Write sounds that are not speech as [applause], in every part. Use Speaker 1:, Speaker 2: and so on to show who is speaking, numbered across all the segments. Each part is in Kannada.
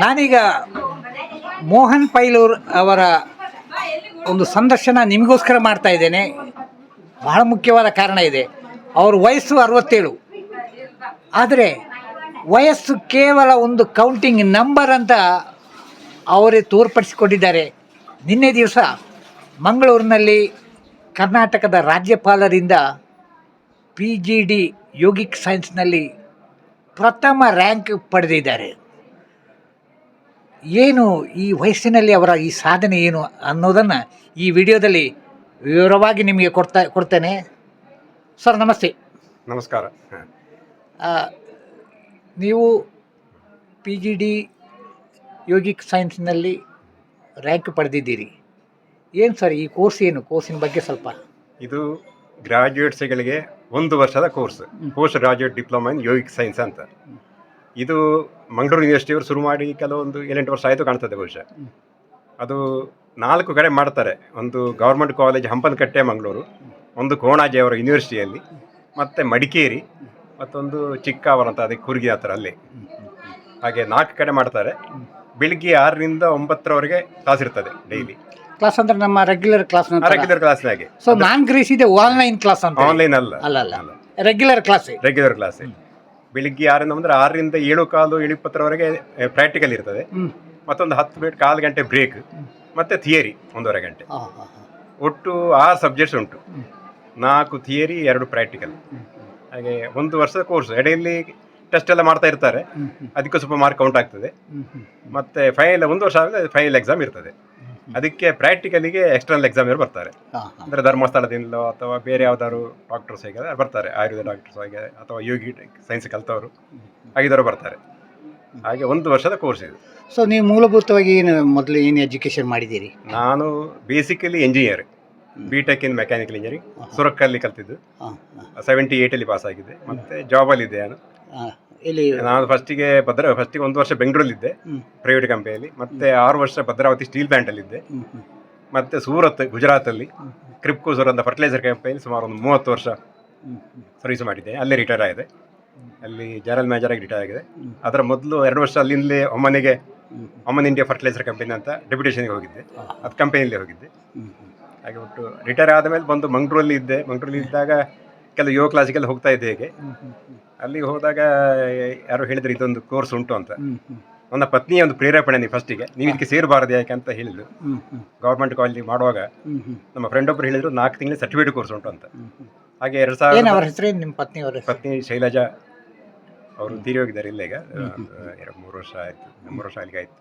Speaker 1: ನಾನೀಗ ಮೋಹನ್ ಪೈಲೂರ್ ಅವರ ಒಂದು ಸಂದರ್ಶನ ನಿಮಗೋಸ್ಕರ ಮಾಡ್ತಾ ಇದ್ದೇನೆ. ಬಹಳ ಮುಖ್ಯವಾದ ಕಾರಣ ಇದೆ. ಅವ್ರ ವಯಸ್ಸು ಅರವತ್ತೇಳು. ಆದರೆ ವಯಸ್ಸು ಕೇವಲ ಒಂದು ಕೌಂಟಿಂಗ್ ನಂಬರ್ ಅಂತ ಅವರೇ ತೋರ್ಪಡಿಸಿಕೊಂಡಿದ್ದಾರೆ. ನಿನ್ನೆ ದಿವಸ ಮಂಗಳೂರಿನಲ್ಲಿ ಕರ್ನಾಟಕದ ರಾಜ್ಯಪಾಲರಿಂದ ಪಿ ಜಿ ಡಿ ಯೋಗಿಕ್ ಸೈನ್ಸ್ನಲ್ಲಿ ಪ್ರಥಮ ರ್ಯಾಂಕ್ ಪಡೆದಿದ್ದಾರೆ. ಏನು ಈ ವಯಸ್ಸಿನಲ್ಲಿ ಅವರ ಈ ಸಾಧನೆ ಏನು ಅನ್ನೋದನ್ನು ಈ ವಿಡಿಯೋದಲ್ಲಿ ವಿವರವಾಗಿ ನಿಮಗೆ ಕೊಡ್ತಾ ಕೊಡ್ತೇನೆ. ಸರ್ ನಮಸ್ತೆ.
Speaker 2: ನಮಸ್ಕಾರ.
Speaker 1: ನೀವು ಪಿ ಜಿ ಡಿ ಯೋಗಿಕ್ ಸೈನ್ಸ್ನಲ್ಲಿ ರ್ಯಾಂಕ್ ಪಡೆದಿದ್ದೀರಿ. ಏನು ಸರ್ ಈ ಕೋರ್ಸ್ ಏನು? ಕೋರ್ಸಿನ ಬಗ್ಗೆ ಸ್ವಲ್ಪ.
Speaker 2: ಇದು ಗ್ರಾಜ್ಯುಯೇಟ್ಸ್ಗಳಿಗೆ ಒಂದು ವರ್ಷದ course. Post graduate diploma in yogic science ಅಂತ. ಇದು ಮಂಗಳೂರು ಯೂನಿವರ್ಸಿಟಿಯವರು ಶುರು ಮಾಡಿ ಕೆಲವೊಂದು ಏಳೆಂಟು ವರ್ಷ ಆಯಿತು ಕಾಣ್ತದೆ ಬಹುಶಃ. ಅದು ನಾಲ್ಕು ಕಡೆ ಮಾಡ್ತಾರೆ. ಒಂದು ಗೌರ್ಮೆಂಟ್ ಕಾಲೇಜ್ ಹಂಪನಕಟ್ಟೆ ಮಂಗಳೂರು ಒಂದು ಕೋಣಾಜಿ ಅವರ ಯೂನಿವರ್ಸಿಟಿಯಲ್ಲಿ ಮತ್ತು ಮಡಿಕೇರಿ ಮತ್ತೊಂದು ಚಿಕ್ಕಾವರ ಅಂತ ಅದಕ್ಕೆ ಕುರ್ಗಿ ಥರ ಅಲ್ಲಿ. ಹಾಗೆ ನಾಲ್ಕು ಕಡೆ ಮಾಡ್ತಾರೆ. ಬೆಳಿಗ್ಗೆ ಆರರಿಂದ ಒಂಬತ್ತರವರೆಗೆ ಕ್ಲಾಸ್ ಇರ್ತದೆ ಡೈಲಿ
Speaker 1: ಕ್ಲಾಸ್ ಅಂದ್ರೆ ನಮ್ಮ ರೆಗ್ಯುಲರ್ ಕ್ಲಾಸ್
Speaker 2: ರೆಗ್ಯುಲರ್ ಕ್ಲಾಸ್ನಾಗೆ
Speaker 1: ಸೊ ನಾನ್ ಗ್ರೀಸ್ ಇದೆ ಆನ್ಲೈನ್ ಕ್ಲಾಸ್ ಅಂತ
Speaker 2: ಆನ್ಲೈನ್ ಅಲ್ಲ.
Speaker 1: ಅಲ್ಲ ಅಲ್ಲ. ರೆಗ್ಯುಲರ್ ಕ್ಲಾಸ್
Speaker 2: ರೆಗ್ಯುಲರ್ ಕ್ಲಾಸ್ ಬೆಳಿಗ್ಗೆ ಆರಿಂದ ಅಂದ್ರೆ ಆರರಿಂದ ಏಳು ಕಾಲು ಏಳು ಇಪ್ಪತ್ತರವರೆಗೆ ಪ್ರಾಕ್ಟಿಕಲ್ ಇರ್ತದೆ. ಮತ್ತೊಂದು ಹತ್ತು ಮಿನಿಟ್ ಕಾಲು ಗಂಟೆ ಬ್ರೇಕ್ ಮತ್ತೆ ಥಿಯರಿ ಒಂದೂವರೆ ಗಂಟೆ. ಒಟ್ಟು ಆರು ಸಬ್ಜೆಕ್ಟ್ಸ್ ಉಂಟು. ನಾಲ್ಕು ಥಿಯರಿ ಎರಡು ಪ್ರಾಕ್ಟಿಕಲ್ ಹಾಗೆ ಒಂದು ವರ್ಷದ ಕೋರ್ಸ್ ಎಡೆಯಲ್ಲಿ ಟೆಸ್ಟ್ ಎಲ್ಲ ಮಾಡ್ತಾ ಇರ್ತಾರೆ. ಅದಕ್ಕೂ ಸ್ವಲ್ಪ ಮಾರ್ಕ್ ಕೌಂಟ್ ಆಗ್ತದೆ. ಮತ್ತೆ ಫೈನಲ್ ಒಂದು ವರ್ಷ ಆದರೆ ಫೈನಲ್ ಎಕ್ಸಾಮ್ ಇರ್ತದೆ. ಅದಕ್ಕೆ ಪ್ರಾಕ್ಟಿಕಲಿಗೆ ಎಕ್ಸ್ಟರ್ನಲ್ ಎಕ್ಸಾಮ್ ಬರ್ತಾರೆ. ಅಂದರೆ ಧರ್ಮಸ್ಥಳದಿಂದಲೋ ಅಥವಾ ಬೇರೆ ಯಾವ್ದಾದ್ರು ಡಾಕ್ಟರ್ಸ್ ಹೇಗೆ ಬರ್ತಾರೆ. ಆಯುರ್ವೇದ ಡಾಕ್ಟರ್ಸ್ ಹಾಗೆ ಅಥವಾ ಯೋಗಿ ಸೈನ್ಸ್ ಕಲ್ತವರು ಆಗಿದ್ದವರು ಬರ್ತಾರೆ. ಹಾಗೆ ಒಂದು ವರ್ಷದ ಕೋರ್ಸ್ ಇದು.
Speaker 1: ಸೊ ನೀವು ಮೂಲಭೂತವಾಗಿ ಏನು ಮೊದಲು ಏನು ಎಜುಕೇಶನ್ ಮಾಡಿದ್ದೀರಿ?
Speaker 2: ನಾನು basically engineer B tech in mechanical engineering ಸುರಕ್ಕಲ್ಲಿ ಕಲ್ತಿದ್ದು. ಸೆವೆಂಟಿ ಏಯ್ಟಲ್ಲಿ ಪಾಸ್ ಆಗಿದೆ ಮತ್ತು ಜಾಬಲ್ಲಿ ಇದ್ದೆ ನಾನು.
Speaker 1: ಇಲ್ಲಿ
Speaker 2: ನಾನು ಫಸ್ಟಿಗೆ ಭದ್ರ ಫಸ್ಟಿಗೆ ಒಂದು ವರ್ಷ ಬೆಂಗಳೂರಲ್ಲಿದ್ದೆ. ಪ್ರೈವೇಟ್ ಕಂಪನಿಯಲ್ಲಿ ಮತ್ತೆ ಆರು ವರ್ಷ ಭದ್ರಾವತಿ ಸ್ಟೀಲ್ ಪ್ಲಾಂಟಲ್ಲಿದ್ದೆ
Speaker 1: ಅಲ್ಲಿ ಇದ್ದೆ.
Speaker 2: ಮತ್ತೆ ಸೂರತ್ ಗುಜರಾತಲ್ಲಿ ಕ್ರಿಪ್ಕೋಸರ್ ಅಂತ ಫರ್ಟಿಲೈಸರ್ ಕಂಪನಿಯಲ್ಲಿ ಸುಮಾರು ಒಂದು ಮೂವತ್ತು ವರ್ಷ. ಸರ್ವಿಸ್ ಮಾಡಿದ್ದೆ. ಅಲ್ಲೇ ರಿಟೈರ್ ಆಗಿದೆ ಅಲ್ಲಿ ಜನರಲ್ ಮ್ಯಾನೇಜರ್ ಆಗಿ ರಿಟೈರ್ ಆಗಿದೆ. ಅದರ ಮೊದಲು ಎರಡು ವರ್ಷ ಅಲ್ಲಿಂದಲೇ ಒಮ್ಮನಿಗೆ
Speaker 1: Oman
Speaker 2: Oman India fertilizer company ಅಂತ ಡೆಪ್ಯುಟೇಷನ್ಗೆ ಹೋಗಿದ್ದೆ. ಅದು ಕಂಪನಿಯಲ್ಲಿ ಹೋಗಿದ್ದೆ. ಹಾಗೆ ಒಟ್ಟು ರಿಟೈರ್ ಆದಮೇಲೆ ಬಂದು ಮಂಗಳೂರಲ್ಲಿ ಇದ್ದೆ. ಮಂಗಳೂರಲ್ಲಿ ಇದ್ದಾಗ ಕೆಲವು ಯೋಗ ಕ್ಲಾಸಿಗೆಲ್ಲ ಹೋಗ್ತಾ ಇದ್ದೆ ಹೇಗೆ. ಅಲ್ಲಿಗೆ ಹೋದಾಗ ಯಾರೋ ಹೇಳಿದ್ರು ಇದೊಂದು ಕೋರ್ಸ್ ಉಂಟು ಅಂತ. ನನ್ನ ಪತ್ನಿಯ ಒಂದು ಪ್ರೇರೇಪಣೆ ನೀವು ಫಸ್ಟಿಗೆ ನೀವು ಇದಕ್ಕೆ ಸೇರಬಾರದು ಯಾಕೆ ಅಂತ ಹೇಳಿದ್ರು. ಗೌರ್ಮೆಂಟ್ ಕಾಲೇಜಿಗೆ ಮಾಡುವಾಗ. ನಮ್ಮ ಫ್ರೆಂಡ್ ಒಬ್ಬರು ಹೇಳಿದ್ರು ನಾಲ್ಕು ತಿಂಗಳ ಸರ್ಟಿಫಿಕೇಟ್ ಕೋರ್ಸ್ ಉಂಟು ಅಂತ. ಹಾಗೆ ಎರಡು ಸಾವಿರ
Speaker 1: ನಿಮ್ಮ ಪತ್ನಿ ಅವರ
Speaker 2: ಪತ್ನಿ ಶೈಲಜಾ ಅವರು ತೀರಿ ಹೋಗಿದ್ದಾರೆ ಇಲ್ಲ ಈಗ ಎರಡು ಮೂರು ವರ್ಷ ಆಯಿತು ಮೂರು ವರ್ಷ ಅಲ್ಲಿಗೆ ಆಯಿತು.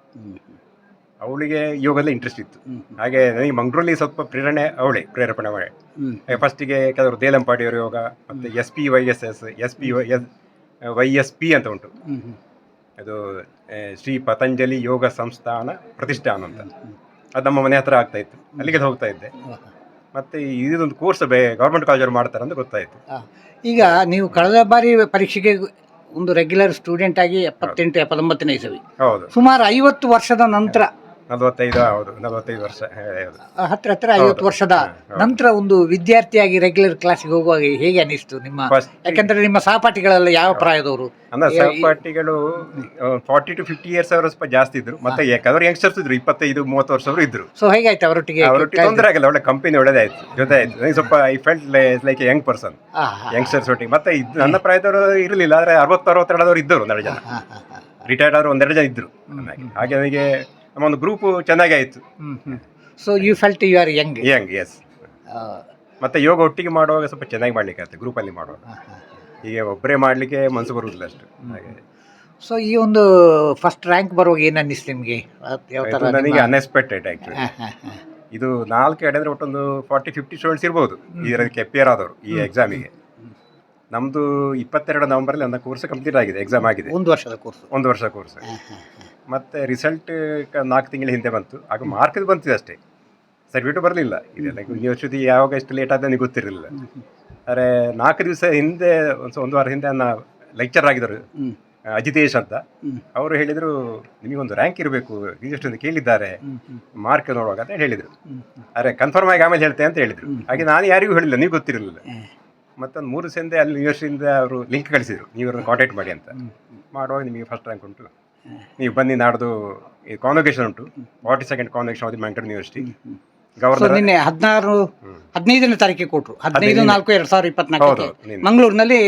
Speaker 2: ಅವಳಿಗೆ ಯೋಗದಲ್ಲಿ ಇಂಟ್ರೆಸ್ಟ್ ಇತ್ತು. ಹಾಗೆ ನನಗೆ ಮಂಗಳೂರಲ್ಲಿ ಸ್ವಲ್ಪ ಪ್ರೇರಣೆ ಅವಳೆ ಪ್ರೇರೇಪಣೆ ಮಾಡಿ
Speaker 1: ಹ್ಮ್.
Speaker 2: ಫಸ್ಟಿಗೆ ಕೆಲವರು ದೇಲಂಪಾಡಿಯವರ ಯೋಗ ಮತ್ತು S P Y S S S P Y S Y S P ಅಂತ ಉಂಟು. ಅದು ಶ್ರೀ ಪತಂಜಲಿ ಯೋಗ ಸಂಸ್ಥಾನ ಪ್ರತಿಷ್ಠಾನ ಅಂತ. ಅದು ನಮ್ಮ ಮನೆ ಹತ್ರ ಆಗ್ತಾ ಇತ್ತು. ಅಲ್ಲಿಗೆ ಹೋಗ್ತಾ ಇದ್ದೆ. ಮತ್ತೆ ಇದೊಂದು ಕೋರ್ಸ್ ಬೇ ಗೌರ್ಮೆಂಟ್ ಕಾಲೇಜವ್ರು ಮಾಡ್ತಾರೆ ಅಂತ ಗೊತ್ತಾಯಿತು.
Speaker 1: ಈಗ ನೀವು ಕಳೆದ ಬಾರಿ ಪರೀಕ್ಷೆಗೆ ಒಂದು ರೆಗ್ಯುಲರ್ ಸ್ಟೂಡೆಂಟ್ ಆಗಿ ಎಪ್ಪತ್ತೆಂಟು ಎಪ್ಪತ್ತೊಂಬತ್ತನೇ ಇಸವಿ.
Speaker 2: ಹೌದು.
Speaker 1: ಸುಮಾರು ಐವತ್ತು ವರ್ಷದ ನಂತರ
Speaker 2: ನಲವತ್ತೈದು ಹೌದು ನಲವತ್ತೈದು ವರ್ಷ ಹೌದು.
Speaker 1: ಹತ್ರ ಹತ್ರ ಐವತ್ತು ವರ್ಷದ ನಂತರ ಒಂದು ವಿದ್ಯಾರ್ಥಿಯಾಗಿ ರೆಗ್ಯುಲರ್ ಕ್ಲಾಸಿಗೆ ಹೋಗುವಾಗ ಹೇಗೆ ಅನಿಸ್ತು ನಿಮ್ಮ ಯಾಕಂದ್ರೆ ನಿಮ್ಮ ಸಹಪಾಠಿಗಳೆಲ್ಲ ಯಾವ ಪ್ರಾಯದವರು?
Speaker 2: ಅಂದ್ರೆ ಸಹಪಾಠಿಗಳು ಫಾರ್ಟಿ ಟು ಫಿಫ್ಟಿ ಇಯರ್ಸ್ ಅವರು ಸ್ವಲ್ಪ ಜಾಸ್ತಿ ಇದ್ರು. ಮತ್ತೆ ಯಾಕಂದ್ರೆ ಯಂಗ್ಸ್ಟರ್ಸ್ ಇದ್ರು ಇಪ್ಪತ್ತೈದು ಮೂವತ್ತು ವರ್ಷವರು ಇದ್ರು.
Speaker 1: ಸೊ ಹೇಗಾಯ್ತು ಅವರೊಟ್ಟಿಗೆ
Speaker 2: ಅವರೊಟ್ಟಿಗೆ ತೊಂದರೆ ಆಗಲ್ಲ ಒಳ್ಳೆ ಕಂಪನಿ ಒಳ್ಳೇದಾಯ್ತು ಜೊತೆ ಆಯ್ತು. ಸ್ವಲ್ಪ I felt like young person
Speaker 1: ಆ, ಹಾ,
Speaker 2: ಯಂಗ್ಸ್ಟರ್ಸ್ ಒಟ್ಟಿಗೆ. ಮತ್ತೆ ಇದ್- ನನ್ನ ಪ್ರಾಯದವರು ಇರಲಿಲ್ಲ ಆದ್ರೆ ಅರವತ್ತು ಅರವತ್ತೆರಡದವರು ಇದ್ದರು ಒಂದೆರಡು ಜನ.
Speaker 1: ಹಾ, ಹಾ, ಹಾ.
Speaker 2: ರಿಟೈರ್ಡ್ ಆದ್ರು ಒಂದೆರಡು ಜನ ಇದ್ರು. ಹಾಗೆ ನನಗೆ ನಮ್ಮ ಒಂದು ಗ್ರೂಪ್ ಚೆನ್ನಾಗಿ ಆಯಿತು
Speaker 1: so you felt you are young
Speaker 2: young S ಮತ್ತೆ ಯೋಗ ಒಟ್ಟಿಗೆ ಮಾಡುವಾಗ ಸ್ವಲ್ಪ ಚೆನ್ನಾಗಿ ಮಾಡ್ಲಿಕ್ಕೆ ಆಗ್ತದೆ ಗ್ರೂಪಲ್ಲಿ ಮಾಡುವಾಗ. ಹೀಗೆ ಒಬ್ಬರೇ ಮಾಡಲಿಕ್ಕೆ ಮನಸ್ಸು ಬರುವುದಿಲ್ಲ ಅಷ್ಟು. ಹಾಗೆ.
Speaker 1: ಸೊ ಈ ಒಂದು ಫಸ್ಟ್ ರ್ಯಾಂಕ್ ಬರುವಾಗ ಏನು ಅನ್ನಿಸ್ತು ನಿಮಗೆ? ಯಾವ
Speaker 2: ಇದು ನನಗೆ ಅನ್ಎಕ್ಸ್ಪೆಕ್ಟೆಡ್
Speaker 1: ಹಾ.
Speaker 2: ಇದು ನಾಲ್ಕು ಎಡೆ ಅಂದರೆ ಒಟ್ಟೊಂದು ಫಾರ್ಟಿ ಫಿಫ್ಟಿ ಸ್ಟೂಡೆಂಟ್ಸ್ ಇರ್ಬೋದು. ಇದಕ್ಕೆ ಅಪಿಯರ್ ಆದವರು ಈ ಎಕ್ಸಾಮಿಗೆ ನಮ್ಮದು ಇಪ್ಪತ್ತೆರಡು ನವಂಬರಲ್ಲಿ ನನ್ನ ಕೋರ್ಸ್ ಕಂಪ್ಲೀಟ್ ಆಗಿದೆ ಎಕ್ಸಾಮ್ ಆಗಿದೆ.
Speaker 1: ಒಂದು ವರ್ಷದ ಕೋರ್ಸ್
Speaker 2: ಒಂದು ವರ್ಷ ಕೋರ್ಸ್ ಮತ್ತೆ ರಿಸಲ್ಟ್ ನಾಲ್ಕು ತಿಂಗಳ ಹಿಂದೆ ಬಂತು. ಆಗ ಮಾರ್ಕ್ ಬಂತಿದೆ ಅಷ್ಟೇ. ಸರ್ಟಿಫಿಕೇಟ್ ಬರಲಿಲ್ಲ. ಇದೆಲ್ಲ ಯೂನಿವರ್ಸಿಟಿ ಯಾವಾಗ ಎಷ್ಟು ಲೇಟ್ ಆದ ನನಗೆ ಗೊತ್ತಿರಲಿಲ್ಲ. ಆದರೆ ನಾಲ್ಕು ದಿವಸ ಹಿಂದೆ ಒಂದು ಒಂದು ವಾರ ಹಿಂದೆ ನನ್ನ ಲೆಕ್ಚರ್ ಆಗಿದ್ದರು ಅಜಿತೇಶ್ ಅಂತ. ಅವರು ಹೇಳಿದರು ನಿಮಗೊಂದು ರ್ಯಾಂಕ್ ಇರಬೇಕು ಇದಿಷ್ಟು ಕೇಳಿದ್ದಾರೆ. ಮಾರ್ಕ್ ನೋಡುವಾಗ ಅಂತ ಹೇಳಿದರು. ಅರೆ ಕನ್ಫರ್ಮ್ ಆಗಿ ಆಮೇಲೆ ಹೇಳ್ತೆ ಅಂತ ಹೇಳಿದರು. ಹಾಗೆ ನಾನು ಯಾರಿಗೂ ಹೇಳಿಲ್ಲ ನೀವು ಗೊತ್ತಿರಲಿಲ್ಲ. ಮತ್ತೊಂದು ಮೂರು ಸಂದೆ ಅಲ್ಲಿ ಯೂನಿವರ್ಸಿಟಿಯಿಂದ ಅವರು ಲಿಂಕ್ ಕಳಿಸಿದರು. ನೀವು ಕಾಂಟ್ಯಾಕ್ಟ್ ಮಾಡಿ ಅಂತ. ಮಾಡುವಾಗ ನಿಮಗೆ ಫಸ್ಟ್ ರ್ಯಾಂಕ್ ಉಂಟು. ನೀವು ಬನ್ನಿ ನಾಡ್ದು ಈ ಕಾನ್ವೊಕೇಶನ್ ಉಂಟು. Forty second convocation of the university
Speaker 1: so
Speaker 2: governor
Speaker 1: ನಿನ್ನೆ ಹದಿನಾರು ಹದಿನೈದನೇ ತಾರೀಕಿಗೆ ಕೊಟ್ರು. ಹದಿನೈದು ನಾಲ್ಕು ಎರಡ್ ಸಾವಿರದ ಇಪ್ಪತ್ನಾಲ್ಕಕ್ಕೆ.
Speaker 2: ನಿನ್ನೆ.
Speaker 1: ಮಂಗಳೂರಿನಲ್ಲಿ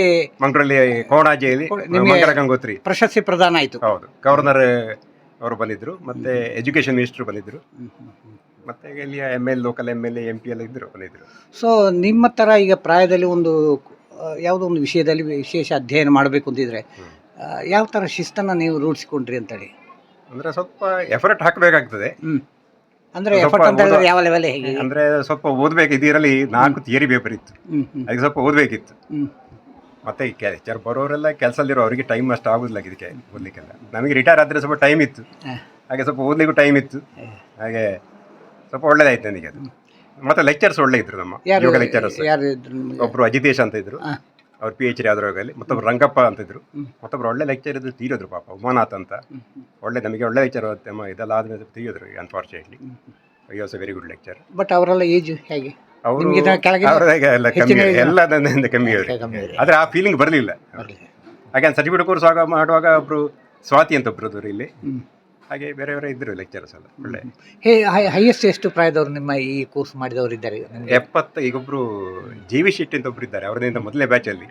Speaker 2: ಮಂಗಳೂರಲ್ಲಿ ಕೋಣಾಜೆಯಲ್ಲಿ
Speaker 1: ನಿಮ್ಗೆ-
Speaker 2: ಮಂಗಳ ಗಂಗೋತ್ರಿ.
Speaker 1: ಪ್ರಶಸ್ತಿ ಪ್ರದಾನ ಆಯಿತು.
Speaker 2: ಹೌದು ಗವರ್ನರ್ ಅವರು ಬಂದಿದ್ರು ಮತ್ತೆ ಎಜುಕೇಶನ್ ಮಿನಿಸ್ಟರ್ ಬಂದಿದ್ರು ಮತ್ತೆ ಇಲ್ಲಿಯ M L local M L A M P ಎಲ್ಲ ಇದ್ರು ಬಂದಿದ್ರು.
Speaker 1: ಸೊ ನಿಮ್ಮ ಥರ ಈಗ ಪ್ರಾಯದಲ್ಲಿ ಒಂದು ಆ, ಯಾವುದೋ ಒಂದು ವಿಷಯದಲ್ಲಿ ವಿಶೇಷ ಅಧ್ಯಯನ ಮಾಡಬೇಕು ಅಂತಿದ್ರೆ ಯಾವ ಥರ ಶಿಸ್ತನ್ನು ನೀವು ರೂಢಿಸಿಕೊಂಡ್ರಿ ಅಂತೇಳಿ?
Speaker 2: ಅಂದ್ರೆ ಸ್ವಲ್ಪ ಎಫರ್ಟ್ ಹಾಕಬೇಕಾಗ್ತದೆ.
Speaker 1: ಅಂದ್ರೆ ಎಫರ್ಟ್ ಅಂತ ಹೇಳಿದ್ರೆ ಯಾವ ಲೆವೆಲ್ ಹೇಗೆ?
Speaker 2: ಅಂದ್ರೆ ಸ್ವಲ್ಪ ಓದ್ಬೇಕು ಇದರಲ್ಲಿ ನಾಲ್ಕು ಥಿಯರಿ ಪೇಪರ್ ಇತ್ತು. ಅದಕ್ಕೆ ಸ್ವಲ್ಪ ಓದ್ಬೇಕಿತ್ತು. ಮತ್ತೆ ಕೆಲಸ ಬರೋರೆಲ್ಲ ಕೆಲಸದಲ್ಲಿರೋ ಅವರಿಗೆ ಟೈಮ್ ಅಷ್ಟು ಆಗುದಿಲ್ಲ ಇದಕ್ಕೆ ಓದ್ಲಿಕ್ಕೆಲ್ಲ. ನಮಗೆ ರಿಟೈರ್ ಆದ್ರೆ ಸ್ವಲ್ಪ ಟೈಮ್ ಇತ್ತು. ಹಾಗೆ ಸ್ವಲ್ಪ ಓದ್ಲಿಕ್ಕೂ ಟೈಮ್ ಇತ್ತು. ಹಾಗೆ ಸ್ವಲ್ಪ ಒಳ್ಳೇದಾಯ್ತು ನನಗೆ ಅದು. ಮತ್ತೆ ಲೆಕ್ಚರ್ಸ್ ಒಳ್ಳೆ ಇದ್ರು ನಮ್ಮ ಯೋಗ ಲೆಕ್ಚರ್ಸ್? ಒಬ್ರು ಅಜಿತೇಶ್ ಅಂತ ಇದ್ರು. ಅವ್ರು ಪಿ ಎಚ್ ಡಿ ಆದ್ರೋಗಲ್ಲಿ ಮತ್ತೊಬ್ರು ರಂಗಪ್ಪ ಅಂತ ಇದ್ರು ಮತ್ತೊಬ್ರು ಒಳ್ಳೆ ಲೆಕ್ಚರ್ ಇದ್ರು ತೀರಿದ್ರು ಪಾಪ ಉಮಾನಾಥ್ ಅಂತ. ಒಳ್ಳೆ ನಮಗೆ ಒಳ್ಳೆ ಲೆಕ್ಚರ್ ಇದೆಲ್ಲ ಆದ್ಮೇಲೆ ತೀರಿದ್ರು unfortunately I was very good lecture
Speaker 1: but ಅವರೆಲ್ಲ ಏಜ್ ಹೇಗೆ?
Speaker 2: ಅವರು ಎಲ್ಲ ಕಮ್ಮಿ ಎಲ್ಲ ನನ್ನಿಂದ ಕಮ್ಮಿ ಅವರು. ಆದ್ರೆ ಆ ಫೀಲಿಂಗ್ ಬರಲಿಲ್ಲ.
Speaker 1: ಬರ್ಲಿ.
Speaker 2: ಹಾಗೆ ಸರ್ಟಿಫಿಕೇಟ್ ಕೋರ್ಸ್ ಆಗ ಮಾಡುವಾಗ ಒಬ್ರು ಸ್ವಾತಿ ಅಂತ ಒಬ್ರು ಇಲ್ಲಿ. ಹಾಗೆ ಬೇರೆ ಬೇರೆ ಇದ್ರು ಲೆಕ್ಚರ್ಸ್ ಎಲ್ಲ ಒಳ್ಳೆ.
Speaker 1: ಹೇ ಹೈಯೆಸ್ಟ್ ಎಷ್ಟು ಪ್ರಾಯದವರು ನಿಮ್ಮ ಈ ಕೋರ್ಸ್ ಮಾಡಿದವರು ಇದ್ದಾರೆ? ನಿಮ್ಗೆ?
Speaker 2: ಎಪ್ಪತ್ತ ಈಗೊಬ್ರು ಜಿ ವಿ ಶೆಟ್ಟಿ ಅಂತ ಒಬ್ರು ಇದ್ದಾರೆ ಅವರದಿಂದ ಮೊದಲೇ ಬ್ಯಾಚ್ ಅಲ್ಲಿ.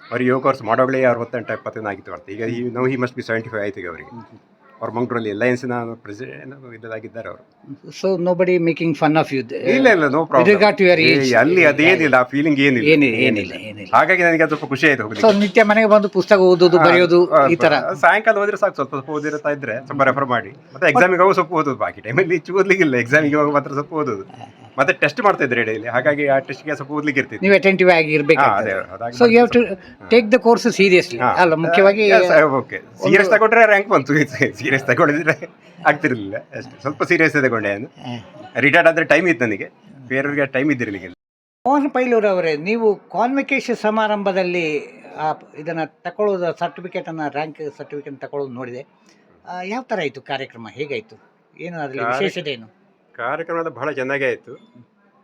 Speaker 2: ಅವ್ರು ಯೋಗ ಕೋರ್ಸ್ ಮಾಡೋಗಳೇ ಅರವತ್ತೆಂಟು ಎಪ್ಪತ್ತೈದು ಆಗಿತ್ತು ಅಂತ ಈಗ ಈ no he must be seventy five ಆಯ್ತು ಈಗ ಅವರಿಗೆ. ಅವ್ರು ಮಂಗಳೂರಲ್ಲಿ ಅಲಯನ್ಸ್ನ ಪ್ರೆಸಿಡೆಂಟ್ ಇದಾಗಿದ್ದಾರೆ ಅವರು.
Speaker 1: So nobody making fun of you
Speaker 2: ಇಲ್ಲ ಇಲ್ಲ ನೋ. ಪ್ರಾಬ್ಲಮ್ ಅಲ್ಲಿ ಅದೇನಿಲ್ಲ ಆ ಫೀಲಿಂಗ್ ಏನಿಲ್ಲ.
Speaker 1: ಏನಿಲ್ಲ. ಏನಿಲ್ಲ.
Speaker 2: ಹಾಗಾಗಿ ನನಗೆ ಅದು ಸ್ವಲ್ಪ ಖುಷಿ ಆಯ್ತು
Speaker 1: ಸೊ ನಿತ್ಯ ಮನೆಗೆ ಬಂದು ಪುಸ್ತಕ ಓದೋದು ಬರೆಯೋದು ಈ ತರ.
Speaker 2: ಸಾಯಂಕಾಲ ಹೋದ್ರೆ ಸಾಕು ಸ್ವಲ್ಪ ಸ್ವಲ್ಪ ಓದಿರ್ತಾ ಇದ್ರೆ ಸ್ವಲ್ಪ ರೆಫರ್ ಮಾಡಿ. ಮತ್ತೆ ಎಕ್ಸಾಮಿಗೆ ಹೋಗಿ ಸ್ವಲ್ಪ ಓದೋದು ಬಾಕಿ ಟೈಮಲ್ಲಿ ಹೆಚ್ಚು ಓದ್ಲಿಕ್ಕಿಲ್ಲ. ಎಕ್ಸಾಮಿಗೆ ಹೋಗಿ ಮಾತ್ರ ಸ್ವಲ್ಪ ಓದೋದು. ಮತ್ತೆ ಟೆಸ್ಟ್ ಮಾಡ್ತಾ ಇದ್ರೆ ಡೈಲಿ ಹಾಗಾಗಿ ಆ ಟೆಸ್ಟ್ಗೆ ಸ್ವಲ್ಪ ಓದ್ಲಿಕ್ಕೆ ಇರ್ತೀವಿ
Speaker 1: ನೀವು ಅಟೆಂಟಿವ್ ಆಗಿ
Speaker 2: ಹಾ,
Speaker 1: ಇರ್ಬೇಕಾಗ್ತದೆ
Speaker 2: ಅದೇ, ಅದಾಗಿ
Speaker 1: so you have to take the course seriously ಅಲ್ಲ ಮುಖ್ಯವಾಗಿ
Speaker 2: ಓಕೆ ಸೀರಿಯಸ್ ತಗೊಂಡ್ರೆ ರ್ಯಾಂಕ್ ಬಂತು. [laughs] ಸೀರಿಯಸ್ ತಗೊಂಡಿದ್ರೆ ಆಗ್ತಿರ್ಲಿಲ್ಲ. ಅಷ್ಟೇ. ಸ್ವಲ್ಪ ಸೀರಿಯಸ್ ತಗೊಂಡೆ ನಾನು. ರಿಟೈರ್ಡ್ ಆದ್ರೆ ಟೈಮ್ ಇತ್ತು ನನಗೆ. ಬೇರೆಯವ್ರಿಗೆ ಟೈಮ್ ಇದ್ದಿರಲಿಲ್ಲ
Speaker 1: ಮೋಹನ್ ಪೈಲೂರ್ ಅವರೇ ನೀವು ಕಾನ್ವಿಕೇಶನ್ ಸಮಾರಂಭದಲ್ಲಿ ಆ ಇದನ್ನ ತಗೊಳ್ಳೋದು ಸರ್ಟಿಫಿಕೇಟನ್ನು ರ್ಯಾಂಕ್ ಸರ್ಟಿಫಿಕೇಟ್ ತಗೊಳ್ಳೋದು ನೋಡಿದೆ. ಆ, ಯಾವ ಥರ ಆಯಿತು ಕಾರ್ಯಕ್ರಮ? ಹೇಗಾಯಿತು? ಏನು ಅದರಲ್ಲಿ
Speaker 2: ಕಾರ್ಯ-
Speaker 1: ವಿಶೇಷತೆ ಏನು?
Speaker 2: ಕಾರ್ಯಕ್ರಮ ಬಹಳ ಚೆನ್ನಾಗೇ ಆಯಿತು.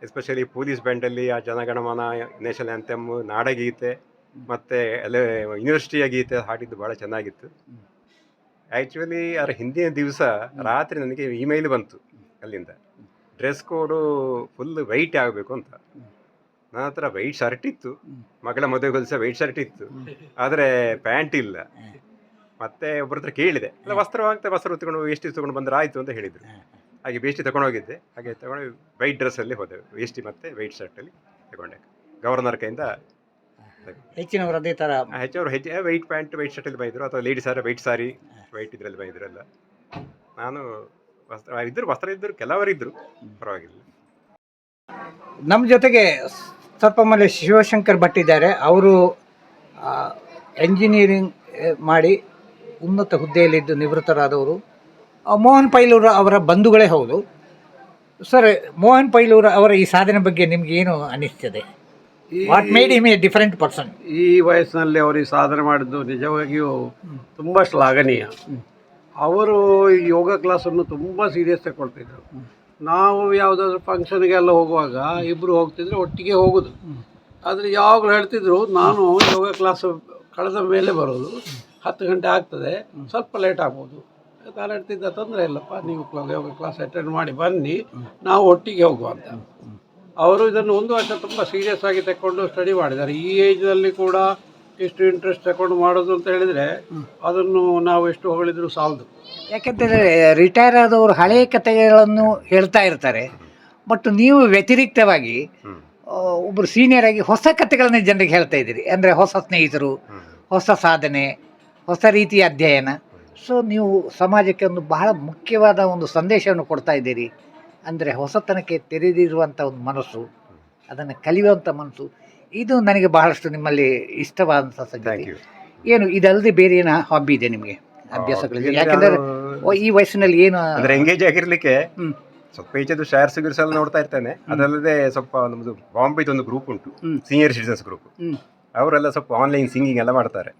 Speaker 2: ಎಸ್ಪೆಷಲಿ ಪೊಲೀಸ್ ಬ್ಯಾಂಡಲ್ಲಿ ಆ ಜನಗಣಮನ ನ್ಯಾಷನಲ್ ಆ್ಯಂಥಮ್ ನಾಡಗೀತೆ ಮತ್ತು ಎಲ್ಲ ಯೂನಿವರ್ಸಿಟಿಯ ಗೀತೆ ಹಾಡಿದ್ದು ಭಾಳ ಚೆನ್ನಾಗಿತ್ತು. ಆ್ಯಕ್ಚುಲಿ ಅದರ ಹಿಂದಿನ ದಿವಸ ರಾತ್ರಿ ನನಗೆ ಇಮೇಲ್ ಬಂತು ಅಲ್ಲಿಂದ. ಡ್ರೆಸ್ ಕೋಡು ಫುಲ್ ವೈಟ್ ಆಗಬೇಕು ಅಂತ. ನನ್ನ ಹತ್ರ ವೈಟ್ ಶರ್ಟ್ ಇತ್ತು. ಮಗಳ ಮದುವೆ ಸಹ ವೈಟ್ ಶರ್ಟ್ ಇತ್ತು. ಆದರೆ ಪ್ಯಾಂಟ್ ಇಲ್ಲ. ಮತ್ತೆ ಒಬ್ಬರ ಹತ್ರ ಕೇಳಿದೆ. ಅಲ್ಲ ವಸ್ತ್ರ ಆಗ್ತಾ ವಸ್ತ್ರ ತಗೊಂಡು ಎಷ್ಟು ತಗೊಂಡು ಬಂದ್ರೆ ಆಯಿತು ಅಂತ ಹೇಳಿದರು. ಹಾಗೆ ತಗೊಂಡು ಹೋಗಿದ್ದೆ. ಹಾಗೆ ತಗೊಂಡು ವೈಟ್ ಡ್ರೆಸ್ಸಲ್ಲಿ ಹೋದೆ. ವೇಷ್ಟಿ ಮತ್ತೆ ವೈಟ್ ಶರ್ಟಲ್ಲಿ ತಗೊಂಡೆ. ಗವರ್ನರ್ ಕೈಯಿಂದ
Speaker 1: ಹೆಚ್ಚಿನವರು ಅದೇ ತರ.
Speaker 2: ಹೆಚ್ಚವರು ಹೆಚ್ಚು ವೈಟ್ ಪ್ಯಾಂಟ್ ವೈಟ್ ಶರ್ಟಲ್ಲಿ ಬೈದರು. ಅಥವಾ ಲೇಡೀಸ್ ಆದ್ರೆ ವೈಟ್ ಸಾರಿ ವೈಟ್ ಇದರಲ್ಲಿ ಬೈದ್ರಲ್ಲ ನಾನು ವಸ್ತ್ರ ಇದ್ದರು ವಸ್ತ್ರ ಇದ್ದರು ಕೆಲವರು ಇದ್ದರು ಪರವಾಗಿಲ್ಲ.
Speaker 1: ನಮ್ಮ ಜೊತೆಗೆ ಸ್ವಲ್ಪ ಮೇಲೆ ಶಿವಶಂಕರ್ ಭಟ್ ಇದ್ದಾರೆ. ಅವರು ಎಂಜಿನಿಯರಿಂಗ್ ಮಾಡಿ ಉನ್ನತ ಹುದ್ದೆಯಲ್ಲಿದ್ದು ನಿವೃತ್ತರಾದವರು. ಮೋಹನ್ ಪೈಲೂರ ಅವರ ಬಂಧುಗಳೇ ಹೌದು. ಸರ್ ಮೋಹನ್ ಪೈಲೂರ ಅವರ ಈ ಸಾಧನೆ ಬಗ್ಗೆ ನಿಮ್ಗೆ ಏನು ಅನಿಸ್ತದೆ? What made him a different person
Speaker 3: ಈ ವಯಸ್ಸಿನಲ್ಲಿ ಅವರು ಈ ಸಾಧನೆ ಮಾಡಿದ್ದು ನಿಜವಾಗಿಯೂ ತುಂಬ ಶ್ಲಾಘನೀಯ. ಅವರು ಯೋಗ ಕ್ಲಾಸನ್ನು ತುಂಬ ಸೀರಿಯಸ್ ತಗೊಳ್ತಿದ್ರು ನಾವು ಯಾವುದಾದ್ರೂ ಫಂಕ್ಷನ್ಗೆಲ್ಲ ಹೋಗುವಾಗ ಇಬ್ಬರು ಹೋಗ್ತಿದ್ರೆ ಒಟ್ಟಿಗೆ ಹೋಗೋದು. ಆದರೆ ಯಾವಾಗಲೂ ಹೇಳ್ತಿದ್ರು, ನಾನು ಯೋಗ ಕ್ಲಾಸ್ ಕಳೆದ ಮೇಲೆ ಬರೋದು, ಹತ್ತು ಗಂಟೆ ಆಗ್ತದೆ, ಸ್ವಲ್ಪ ಲೇಟ್ ಆಗ್ಬೋದು. ನಾನು ಹೇಳ್ತಿದ್ದ ತೊಂದರೆ ಇಲ್ಲಪ್ಪ, ನೀವು ಯೋಗ ಕ್ಲಾಸ್ ಅಟೆಂಡ್ ಮಾಡಿ ಬನ್ನಿ, ನಾವು ಒಟ್ಟಿಗೆ ಹೋಗುವ ಅಂತ. ಅವರು ಇದನ್ನು ಒಂದು ವರ್ಷ ತುಂಬ ಸೀರಿಯಸ್ ಆಗಿ ತಗೊಂಡು ಸ್ಟಡಿ ಮಾಡಿದ್ದಾರೆ. ಈ ಏಜ್ನಲ್ಲಿ ಕೂಡ ಇಷ್ಟು ಇಂಟ್ರೆಸ್ಟ್ ತಗೊಂಡು ಮಾಡೋದು ಅಂತ ಹೇಳಿದರೆ, ಅದನ್ನು ನಾವು ಎಷ್ಟು ಹೊಗಳಿದ್ರು ಸಾಲದು.
Speaker 1: ಯಾಕೆಂತಂದರೆ ರಿಟೈರ್ ಆದವರು ಹಳೆಯ ಕಥೆಗಳನ್ನು ಹೇಳ್ತಾ ಇರ್ತಾರೆ. ಬಟ್ ನೀವು ವ್ಯತಿರಿಕ್ತವಾಗಿ ಒಬ್ಬರು ಸೀನಿಯರ್ ಆಗಿ ಹೊಸ ಕಥೆಗಳನ್ನ ಜನರಿಗೆ ಹೇಳ್ತಾ ಇದ್ದೀರಿ. ಅಂದರೆ ಹೊಸ ಸ್ನೇಹಿತರು ಹೊಸ ಸಾಧನೆ ಹೊಸ ರೀತಿಯ ಅಧ್ಯಯನ. ಸೊ ನೀವು ಸಮಾಜಕ್ಕೆ ಒಂದು ಬಹಳ ಮುಖ್ಯವಾದ ಒಂದು ಸಂದೇಶವನ್ನು ಕೊಡ್ತಾ ಇದ್ದೀರಿ. ಅಂದರೆ ಹೊಸತನಕ್ಕೆ ತೆರೆದಿರುವಂಥ ಒಂದು ಮನಸ್ಸು ಅದನ್ನು ಕಲಿಯುವಂಥ ಮನಸ್ಸು. ಇದು ನನಗೆ ಬಹಳಷ್ಟು ನಿಮ್ಮಲ್ಲಿ ಇಷ್ಟವಾದಂಥ ಸಂಗತಿ. ಏನು ಇದಲ್ಲದೆ ಬೇರೆ ಏನೋ ಹಾಬಿ ಇದೆ ನಿಮಗೆ? ಅಭ್ಯಾಸಗಳಿದೆ? ಯಾಕೆಂದರೆ ಈ ವಯಸ್ಸಿನಲ್ಲಿ ಏನು
Speaker 2: ಅಂದ್ರೆ ಎಂಗೇಜ್ ಆಗಿರ್ಲಿಕ್ಕೆ. ಸ್ವಲ್ಪ ಈಚೆದು ಶೇರ್ಸ್ ಗಿರ್ಸ್ ಎಲ್ಲ ನೋಡ್ತಾ ಇರ್ತೇನೆ. ಅದಲ್ಲದೆ ಸ್ವಲ್ಪ ನಮ್ದು ಬಾಂಬೆದು ಒಂದು ಗ್ರೂಪ್ ಉಂಟು. ಸೀನಿಯರ್ ಸಿಟಿಸನ್ಸ್ ಗ್ರೂಪ್ ಅವರೆಲ್ಲ ಸ್ವಲ್ಪ ಆನ್ಲೈನ್ ಸಿಂಗಿಂಗ್ ಎಲ್ಲ ಮಾಡ್ತಾರೆ.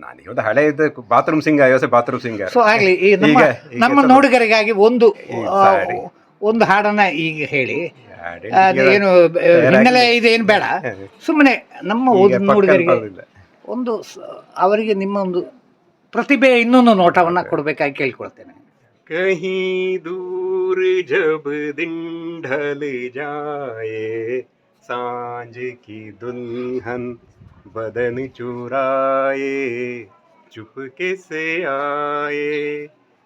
Speaker 1: ನಾನು ಹ್ಮ್
Speaker 2: ಹಳೆ ಒಂದು ಬಾತ್ರೂಮ್ ಸಿಂಗ್ ಯೋಸೆ ಬಾತ್ರೂಮ್ ಸಿಂಗ್
Speaker 1: ಸೊ ಆಗಲಿ
Speaker 2: ಈಗ-
Speaker 1: ನಮ್ಮ ನೋಡುಗರಿಗಾಗಿ ಒಂದು. ಒಂದು ಹಾಡನ್ನ ಈಗ ಹೇಳಿ. ಏನು ಹಿನ್ನೆಲೆ ಇದೇನು ಬೇಡ. [laughs] ಸುಮ್ಮನೆ ನಮ್ಮ ಓದ್ ನೋಡುಗರಿಗೆ ಒಂದು ಅವರಿಗೆ ನಿಮ್ಮ ಒಂದು ಪ್ರತಿಭೆ ಇನ್ನೊಂದು ನೋಟವನ್ನು ಕೊಡಬೇಕಾಗಿ ಕೇಳ್ಕೊಳ್ತೇನೆ
Speaker 2: कहीं दूर जब दिन ढल जाए सांझ की दुल्हन बदन चुराए चुपके से आए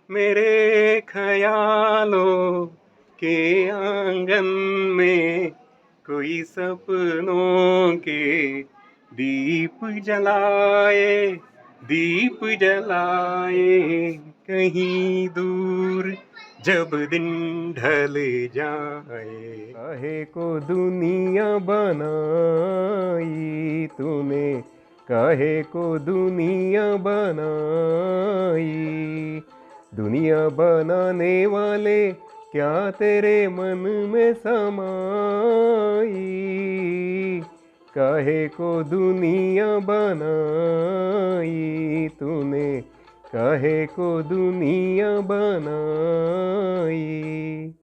Speaker 2: मेरे ख्यालों के आंगन में कोई सपनों के दीप जलाए दीप जलाए कहीं दूर, जब दिन ढल जाए। काहे को दुनिया बनाई तूने? काहे को दुनिया बनाई? दुनिया बनाने वाले क्या तेरे मन में समाई? काहे को दुनिया बनाई तूने? कहे को दुनिया बनाई?